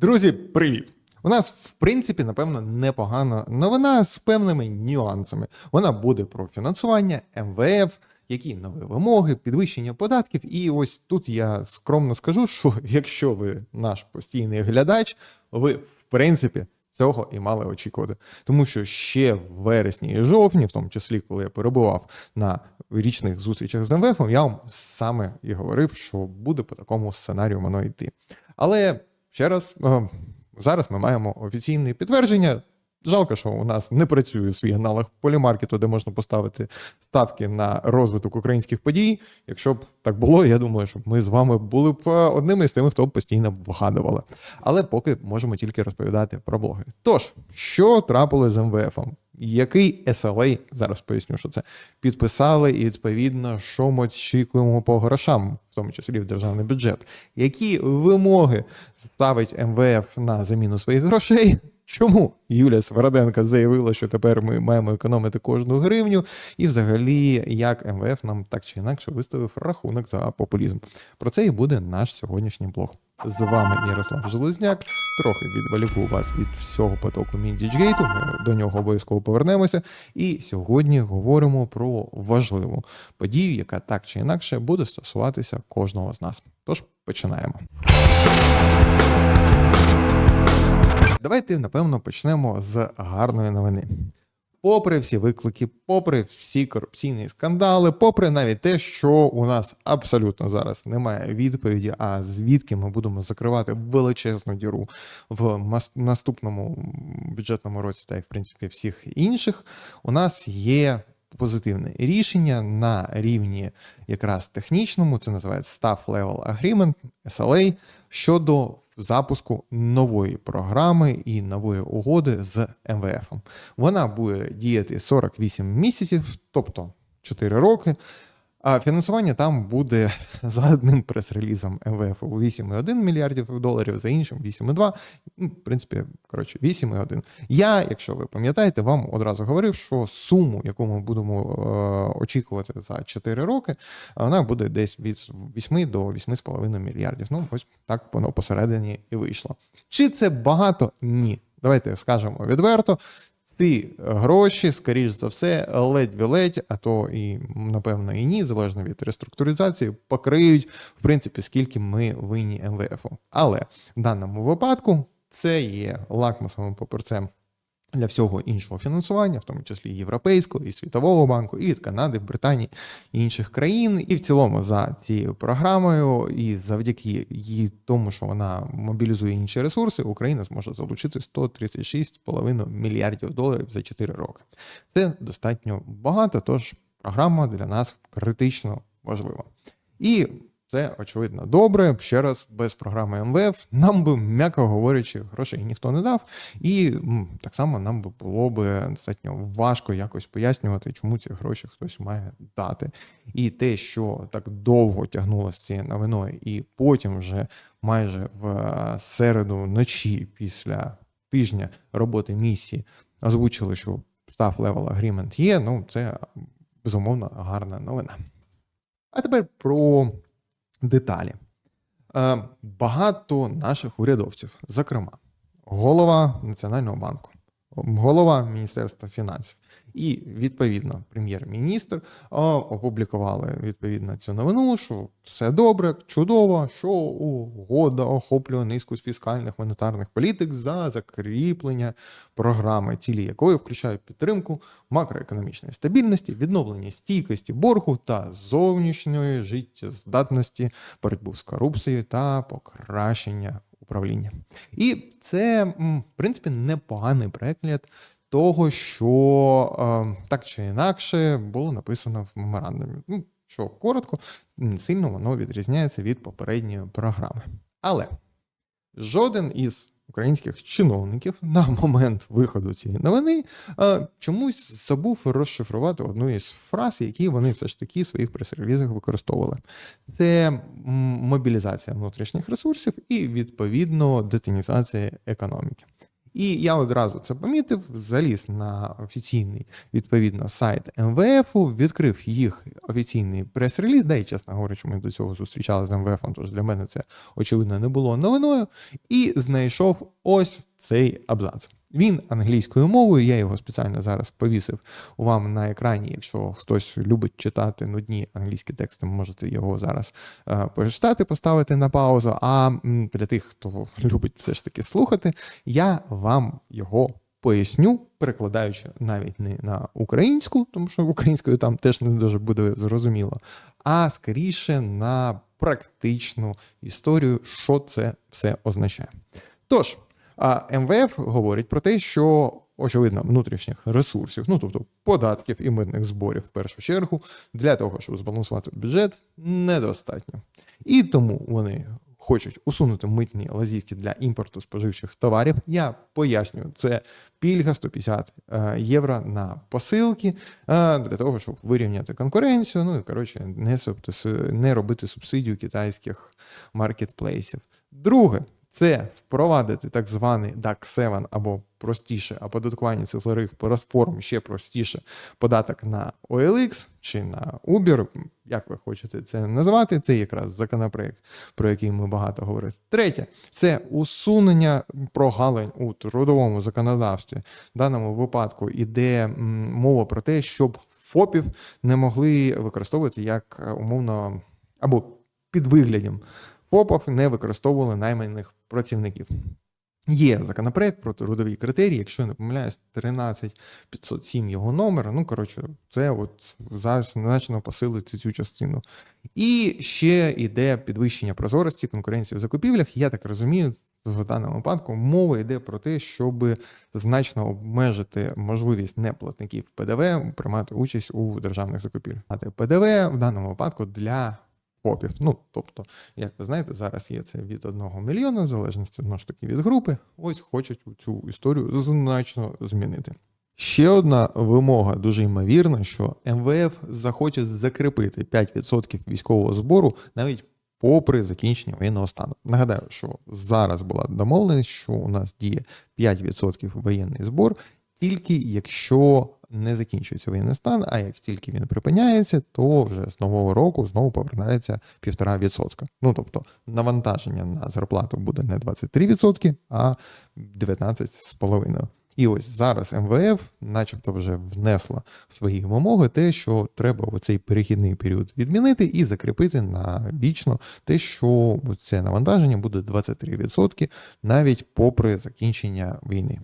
Друзі, привіт! У нас, в принципі, напевно, непогана новина з певними нюансами. Вона буде про фінансування, МВФ, які нові вимоги, підвищення податків. І ось тут я скромно скажу, що якщо ви наш постійний глядач, ви, в принципі, цього і мали очікувати. Тому що ще в вересні і жовтні, в тому числі, коли я перебував на річних зустрічах з МВФ, я вам саме і говорив, що буде по такому сценарію воно йти. Але ще раз, е, зараз ми маємо офіційне підтвердження. Жалко, що у нас не працює свій аналог полімаркету, де можна поставити ставки на розвиток українських подій. Якщо б так було, я думаю, щоб ми з вами були б е, одними з тими, хто б постійно вгадували. Але поки можемо тільки розповідати про блоги. Тож, що трапилось з МВФом? Який SLA, зараз поясню, що це підписали, і відповідно, що ми очікуємо по грошам, в тому числі в державний бюджет. Які вимоги ставить МВФ на заміну своїх грошей? Чому Юлія Свороденко заявила, що тепер ми маємо економити кожну гривню, і взагалі як МВФ нам так чи інакше виставив рахунок за популізм? Про це і буде наш сьогоднішній блог. З вами Ярослав Железняк. Трохи відволіку вас від всього потоку Міндічгейту. Ми до нього обов'язково повернемося. І сьогодні говоримо про важливу подію, яка так чи інакше буде стосуватися кожного з нас. Тож починаємо. Давайте, напевно, почнемо з гарної новини. Попри всі виклики, попри всі корупційні скандали, попри навіть те, що у нас абсолютно зараз немає відповіді, а звідки ми будемо закривати величезну діру в наступному бюджетному році, та й в принципі всіх інших, у нас є позитивне рішення на рівні якраз технічному, це називається Staff Level Agreement, SLA, щодо запуску нової програми і нової угоди з МВФ. Вона буде діяти 48 місяців, тобто 4 роки. А фінансування там буде за одним прес-релізом МВФ у 8,1 мільярдів доларів, за іншим 8,2. Ну, в принципі, коротше, 8,1. Я, якщо ви пам'ятаєте, вам одразу говорив, що суму, яку ми будемо е, очікувати за 4 роки, вона буде десь від 8 до 8,5 мільярдів. Ну, ось так воно посередині і вийшло. Чи це багато? Ні. Давайте скажемо відверто. Ці гроші, скоріш за все, ледь-ледь, а то і напевно і ні, залежно від реструктуризації, покриють в принципі скільки ми винні МВФу. Але в даному випадку це є лакмусовим папірцем для всього іншого фінансування, в тому числі Європейського і Світового банку, і від Канади, Британії і інших країн. І в цілому за цією програмою, і завдяки їй тому, що вона мобілізує інші ресурси, Україна зможе залучити 136,5 мільярдів доларів за 4 роки. Це достатньо багато, тож програма для нас критично важлива. І це очевидно добре. Ще раз, без програми МВФ нам би, м'яко говорячи, грошей ніхто не дав, і так само нам би було би достатньо важко якось пояснювати, чому ці гроші хтось має дати. І те, що так довго тягнулося цією новиною, і потім вже майже в е, середу вночі після тижня роботи місії озвучили, що став level agreement є. Ну це безумовно гарна новина. А тепер про деталі. Е, Багато наших урядовців, зокрема, голова Національного банку, голова Міністерства фінансів і, відповідно, прем'єр-міністр опублікували відповідно цю новину, що все добре, чудово, що угода охоплює низку з фіскальних монетарних політик за закріплення програми, цілі якої включають підтримку макроекономічної стабільності, відновлення стійкості боргу та зовнішньої життєздатності, боротьбу з корупцією та покращення управління. І це, в принципі, непоганий приклад того, що е, так чи інакше було написано в меморандумі. Ну, що коротко, сильно воно відрізняється від попередньої програми. Але жоден із українських чиновників на момент виходу цієї новини е, чомусь забув розшифрувати одну із фраз, які вони все ж таки в своїх прес-релізах використовували. Це мобілізація внутрішніх ресурсів і відповідно детінізація економіки. І я одразу це помітив, заліз на офіційний відповідно сайт МВФ, відкрив їх офіційний прес-реліз. Да, і чесно говорячи, ми до цього зустрічали з МВФ, тож для мене це очевидно не було новиною. І знайшов ось цей абзац. Він англійською мовою, я його спеціально зараз повісив вам на екрані. Якщо хтось любить читати нудні англійські тексти, можете його зараз е, почитати, поставити на паузу. А для тих, хто любить все ж таки слухати, я вам його поясню, перекладаючи навіть не на українську, тому що українською там теж не дуже буде зрозуміло, а скоріше на практичну історію, що це все означає. Тож. А МВФ говорить про те, що очевидно внутрішніх ресурсів, ну тобто податків і митних зборів в першу чергу, для того, щоб збалансувати бюджет, недостатньо. І тому вони хочуть усунути митні лазівки для імпорту споживчих товарів. Я пояснюю, це пільга 150 е, євро на посилки е, для того, щоб вирівняти конкуренцію. Ну і коротше, не, не робити субсидію китайських маркетплейсів. Друге. Це впровадити так званий DAC 7 або простіше оподаткування цифрових платформ, ще простіше податок на OLX чи на Uber, як ви хочете це назвати. Це якраз законопроект, про який ми багато говорили. Третє це усунення прогалин у трудовому законодавстві. В даному випадку іде мова про те, щоб ФОПів не могли використовувати як е, умовно або під виглядом ФОПів не використовували найманих працівників. Є законопроект про трудові критерії, якщо я не помиляюсь, 13507 його номер. Ну, коротше, це от зараз значно посилити цю частину. І ще йде підвищення прозорості конкуренції в закупівлях. Я так розумію, в даному випадку мова йде про те, щоб значно обмежити можливість неплатників ПДВ приймати участь у державних закупівлях. ПДВ в даному випадку для ФОПів. Ну, тобто, як ви знаєте, зараз є це від 1 мільйона, в залежності знову ж таки від групи. Ось хочуть цю історію значно змінити. Ще одна вимога дуже ймовірна, що МВФ захоче закріпити 5% військового збору навіть попри закінчення воєнного стану. Нагадаю, що зараз була домовленість, що у нас діє 5% воєнний збор, тільки якщо не закінчується воєнний стан, а як тільки він припиняється, то вже з нового року знову повертається 1,5%. Ну тобто навантаження на зарплату буде не 23%, а 19,5%. І ось зараз МВФ, начебто, вже внесла в свої вимоги те, що треба оцей перехідний період відмінити і закріпити на вічно те, що це навантаження буде 23% навіть попри закінчення війни.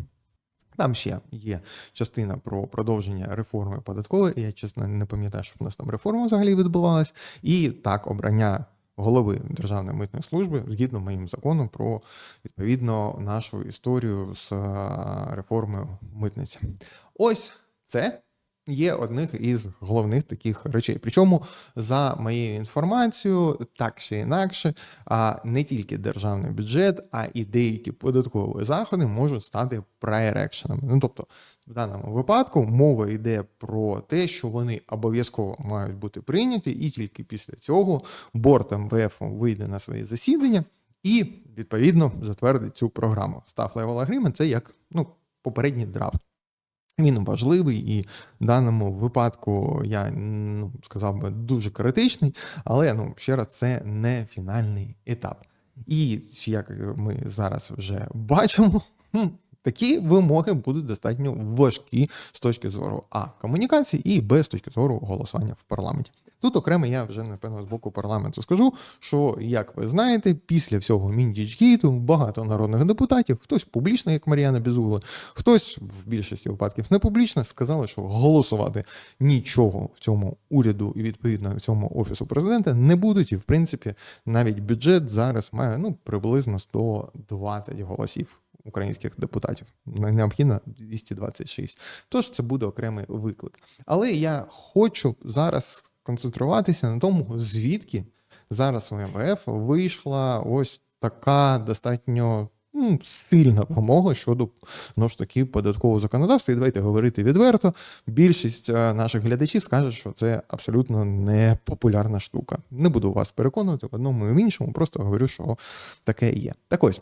Там ще є частина про продовження реформи податкової. Я чесно не пам'ятаю, щоб в нас там реформа взагалі відбувалась. І так, обрання голови Державної митної служби згідно моїм законом про відповідно нашу історію з е, реформою митниці. Ось це. Є одних із головних таких речей. Причому, за моєю інформацією, так чи інакше, а не тільки державний бюджет, а і деякі податкові заходи можуть стати прайрекшенами. Ну тобто, в даному випадку мова йде про те, що вони обов'язково мають бути прийняті, і тільки після цього борт МВФ вийде на свої засідання і відповідно затвердить цю програму. Staff Level Agreement – це як ну попередній драфт. Він важливий і в даному випадку я ну, сказав би дуже критичний, але ну ще раз це не фінальний етап. І як ми зараз вже бачимо, такі вимоги будуть достатньо важкі з точки зору а комунікації і б з точки зору голосування в парламенті. Тут окремо я вже напевно з боку парламенту скажу, що як ви знаєте, після всього Міндічгейту багато народних депутатів, хтось публічно, як Мар'яна Безугла, хтось в більшості випадків не публічно, сказали, що голосувати нічого в цьому уряду і відповідно в цьому офісу президента не будуть. І в принципі навіть бюджет зараз має ну приблизно 120 голосів. Українських депутатів необхідно 226. Тож це буде окремий виклик. Але я хочу зараз концентруватися на тому, звідки зараз у МВФ вийшла ось така достатньо ну, сильна вимога щодо ну ж таки податкового законодавства. І давайте говорити відверто. Більшість е, наших глядачів скаже, що це абсолютно не популярна штука. Не буду вас переконувати в одному і в іншому, просто говорю, що таке є. Так ось.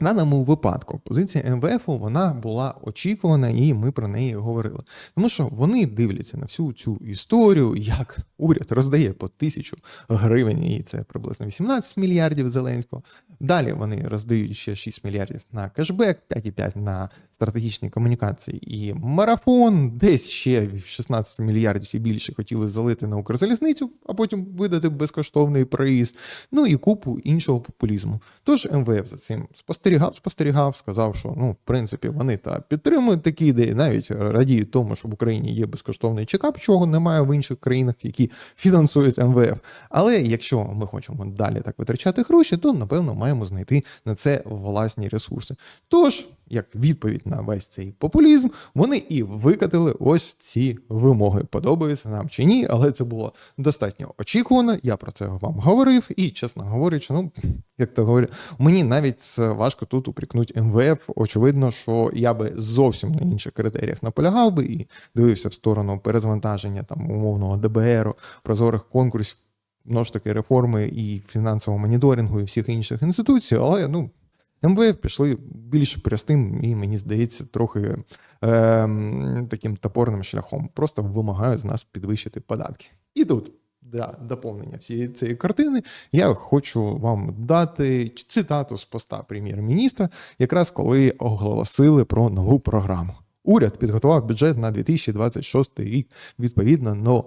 В даному випадку позиція МВФ вона була очікувана, і ми про неї говорили. Тому що вони дивляться на всю цю історію, як уряд роздає по тисячу гривень, і це приблизно 18 мільярдів Зеленського. Далі вони роздають ще 6 мільярдів на кешбек, 5,5 на стратегічні комунікації і марафон. Десь ще 16 мільярдів і більше хотіли залити на Укрзалізницю, а потім видати безкоштовний проїзд. Ну і купу іншого популізму. Тож МВФ за цим спостерігав, спостерігав, сказав, що ну, в принципі, вони та підтримують такі ідеї, навіть радіють тому, що в Україні є безкоштовний чекап, чого немає в інших країнах, які фінансують МВФ. Але якщо ми хочемо далі так витрачати гроші, то напевно маємо знайти на це власні ресурси. Тож, як відповідь на весь цей популізм, вони і викатили ось ці вимоги. Подобається нам чи ні, але це було достатньо очікувано. Я про це вам говорив, і чесно говорячи, ну як то говорю, мені навіть важко тут упрекнуть МВФ. Очевидно, що я би зовсім на інших критеріях наполягав би і дивився в сторону перезвантаження там умовного ДБР, прозорих конкурсів. Ну ж таки реформи і фінансового моніторингу, і всіх інших інституцій, але ну МВФ пішли більш простим і, мені здається, трохи е, таким топорним шляхом. Просто вимагають з нас підвищити податки. І тут для доповнення всієї цієї картини я хочу вам дати цитату з поста прем'єр-міністра, якраз коли оголосили про нову програму. Уряд підготував бюджет на 2026 рік відповідно до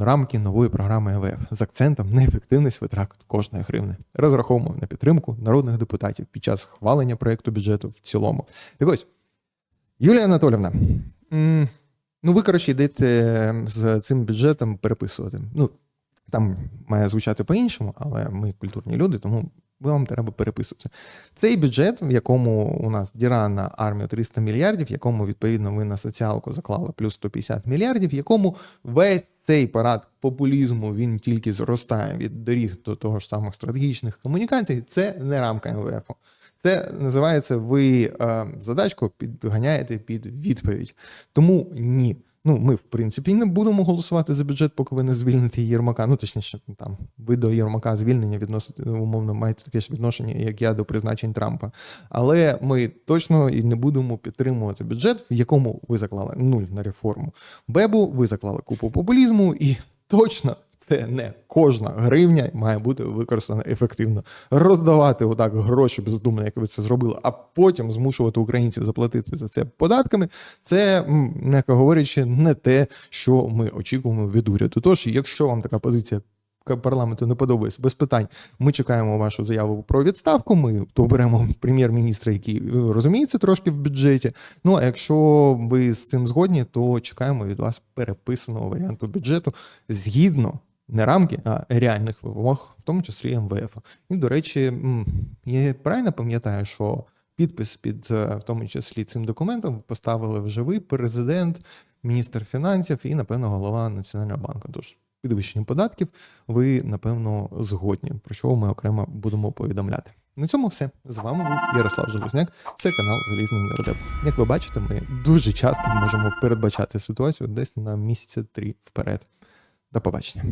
рамки нової програми МВФ з акцентом на ефективність витрат кожної гривни. Розраховуємо на підтримку народних депутатів під час хвалення проєкту бюджету в цілому. Так ось, Юлія Анатолівна, ну ви коротше йдете з цим бюджетом переписувати. Ну, там має звучати по-іншому, але ми культурні люди, тому вам треба переписуватися. Цей бюджет, в якому у нас діра на армію 300 мільярдів, в якому відповідно ви на соціалку заклали плюс 150 мільярдів, в якому весь цей парад популізму він тільки зростає від доріг до того ж самих стратегічних комунікацій. Це не рамка МВФ. Це називається ви е, задачку підганяєте під відповідь. Тому ні. Ну, ми, в принципі, не будемо голосувати за бюджет, поки ви не звільните Єрмака. Ну, точніше, там ви до Єрмака звільнення відносите, умовно, маєте таке ж відношення, як я до призначень Трампа. Але ми точно і не будемо підтримувати бюджет, в якому ви заклали нуль на реформу. Бебу, ви заклали купу популізму і точно це не кожна гривня має бути використана ефективно. Роздавати отак гроші бездумно, як ви це зробили, а потім змушувати українців заплатити за це податками. Це, м'яко говорячи, не те, що ми очікуємо від уряду. Тож, якщо вам така позиція. Парламенту не подобається без питань. Ми чекаємо вашу заяву про відставку. Ми то беремо прем'єр-міністра, який е, розуміється трошки в бюджеті. Ну а якщо ви з цим згодні, то чекаємо від вас переписаного варіанту бюджету згідно не рамки, а реальних вимог, в тому числі МВФ. І, до речі, я правильно пам'ятаю, що підпис під е, в тому числі цим документом поставили вже ви, президент, міністр фінансів і, напевно, голова Національного банку. Тож підвищення податків ви, напевно, згодні, про що ми окремо будемо повідомляти. На цьому все. З вами був Ярослав Железняк. Це канал Залізний Нардеп. Як ви бачите, ми дуже часто можемо передбачати ситуацію десь на місяця три вперед. До побачення.